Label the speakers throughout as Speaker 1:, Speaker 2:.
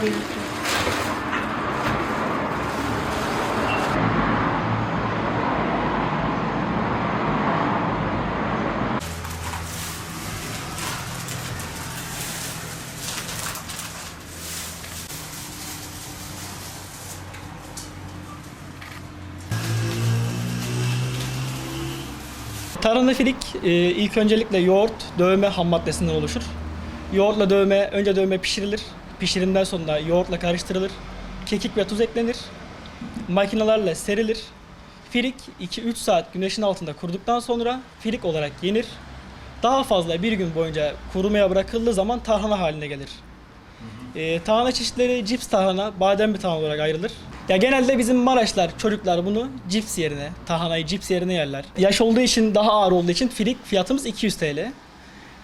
Speaker 1: gözüküyor.
Speaker 2: Tarhana filik e, ilk öncelikle yoğurt, dövme ham maddesinden oluşur. Yoğurtla dövme, önce dövme pişirilir. Pişirimden sonra yoğurtla karıştırılır. Kekik ve tuz eklenir. Makinelerle serilir. Filik 2-3 saat güneşin altında kuruduktan sonra filik olarak yenir. Daha fazla bir gün boyunca kurumaya bırakıldığı zaman tarhana haline gelir. E, tarhana çeşitleri cips tarhana, bademli tarhana olarak ayrılır. Ya genelde bizim Maraşlar çocuklar bunu cips yerine, tarhanayı cips yerine yerler. Yaş olduğu için daha ağır olduğu için filik fiyatımız 200 TL.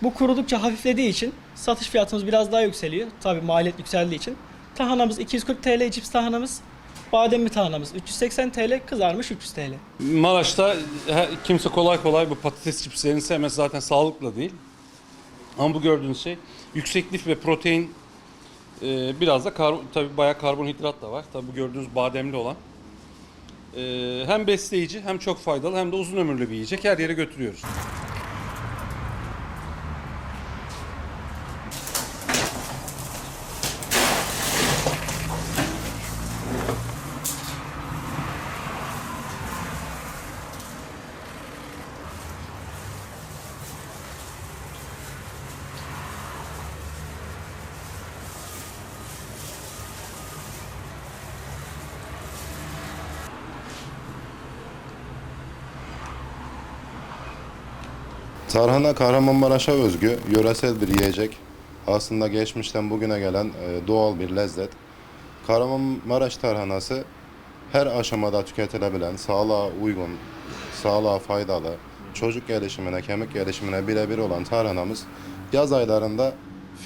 Speaker 2: Bu kurudukça hafiflediği için satış fiyatımız biraz daha yükseliyor. Tabi maliyet yükseldiği için. Tahanamız 240 TL, cips tahanamız. Bademli tahanamız 380 TL, kızarmış 300 TL.
Speaker 3: Maraş'ta kimse kolay kolay bu patates çipslerini sevmez zaten sağlıklı değil. Ama bu gördüğünüz şey yüksek lif ve protein e, biraz da kar, tabii bayağı karbonhidrat da var. Tabii bu gördüğünüz bademli olan. E, hem besleyici hem çok faydalı hem de uzun ömürlü bir yiyecek. Her yere götürüyoruz.
Speaker 4: Tarhana Kahramanmaraş'a özgü, yöresel bir yiyecek. Aslında geçmişten bugüne gelen e, doğal bir lezzet. Kahramanmaraş tarhanası her aşamada tüketilebilen, sağlığa uygun, sağlığa faydalı, çocuk gelişimine, kemik gelişimine birebir olan tarhanamız yaz aylarında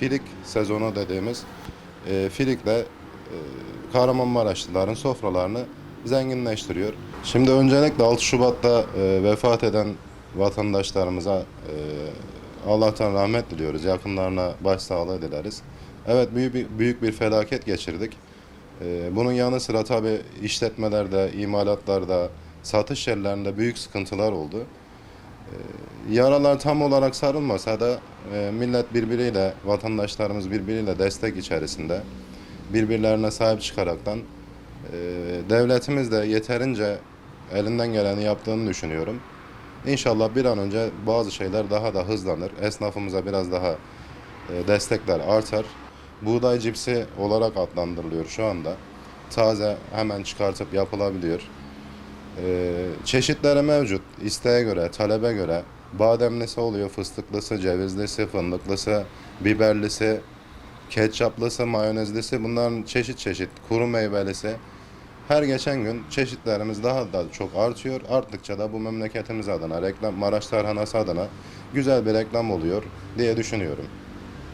Speaker 4: filik sezonu dediğimiz e, filikle e, Kahramanmaraşlıların sofralarını zenginleştiriyor. Şimdi öncelikle 6 Şubat'ta e, vefat eden vatandaşlarımıza e, Allah'tan rahmet diliyoruz. Yakınlarına başsağlığı dileriz. Evet büyük bir, büyük bir felaket geçirdik. E, bunun yanı sıra tabi işletmelerde, imalatlarda, satış yerlerinde büyük sıkıntılar oldu. E, yaralar tam olarak sarılmasa da millet birbiriyle, vatandaşlarımız birbiriyle destek içerisinde birbirlerine sahip çıkaraktan devletimiz de yeterince elinden geleni yaptığını düşünüyorum. İnşallah bir an önce bazı şeyler daha da hızlanır. Esnafımıza biraz daha e, destekler artar. Buğday cipsi olarak adlandırılıyor şu anda. Taze hemen çıkartıp yapılabiliyor. E, çeşitleri mevcut. İsteğe göre, talebe göre. Bademlisi oluyor, fıstıklısı, cevizlisi, fındıklısı, biberlisi, ketçaplısı, mayonezlisi bunların çeşit çeşit kuru meyvelisi. Her geçen gün çeşitlerimiz daha da çok artıyor. Arttıkça da bu memleketimiz adına, reklam Maraş Tarhanası adına güzel bir reklam oluyor diye düşünüyorum.